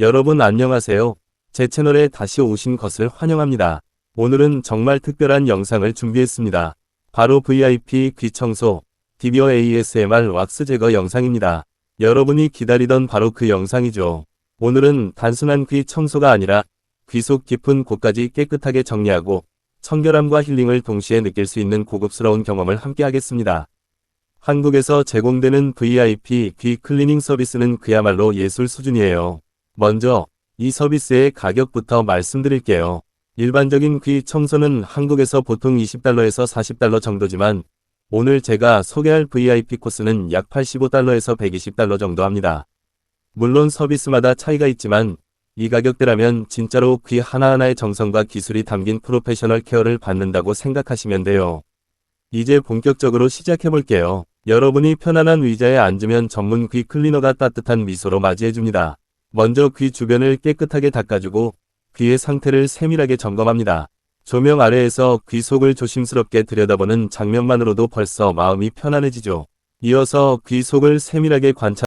여러분 안녕하세요. 제 채널에 다시 오신 것을 환영합니다. 오늘은 정말 특별한 영상을 준비했습니다. 바로 VIP 귀 청소, DBO ASMR 왁스 제거 영상입니다. 여러분이 기다리던 바로 그 영상이죠. 오늘은 단순한 귀 청소가 아니라 귀 속 깊은 곳까지 깨끗하게 정리하고 청결함과 힐링을 동시에 느낄 수 있는 고급스러운 경험을 함께 하겠습니다. 한국에서 제공되는 VIP 귀 클리닝 서비스는 그야말로 예술 수준이에요. 먼저 이 서비스의 가격부터 말씀드릴게요. 일반적인 귀 청소는 한국에서 보통 20달러에서 40달러 정도지만 오늘 제가 소개할 VIP 코스는 약 85달러에서 120달러 정도 합니다. 물론 서비스마다 차이가 있지만 이 가격대라면 진짜로 귀 하나하나의 정성과 기술이 담긴 프로페셔널 케어를 받는다고 생각하시면 돼요. 이제 본격적으로 시작해볼게요. 여러분이 편안한 의자에 앉으면 전문 귀 클리너가 따뜻한 미소로 맞이해줍니다. 먼저 귀 주변을 깨끗하게 닦아주고 귀의 상태를 세밀하게 점검합니다. 조명 아래에서 귀 속을 조심스럽게 들여다보는 장면만으로도 벌써 마음이 편안해지죠. 이어서 귀 속을 세밀하게 관찰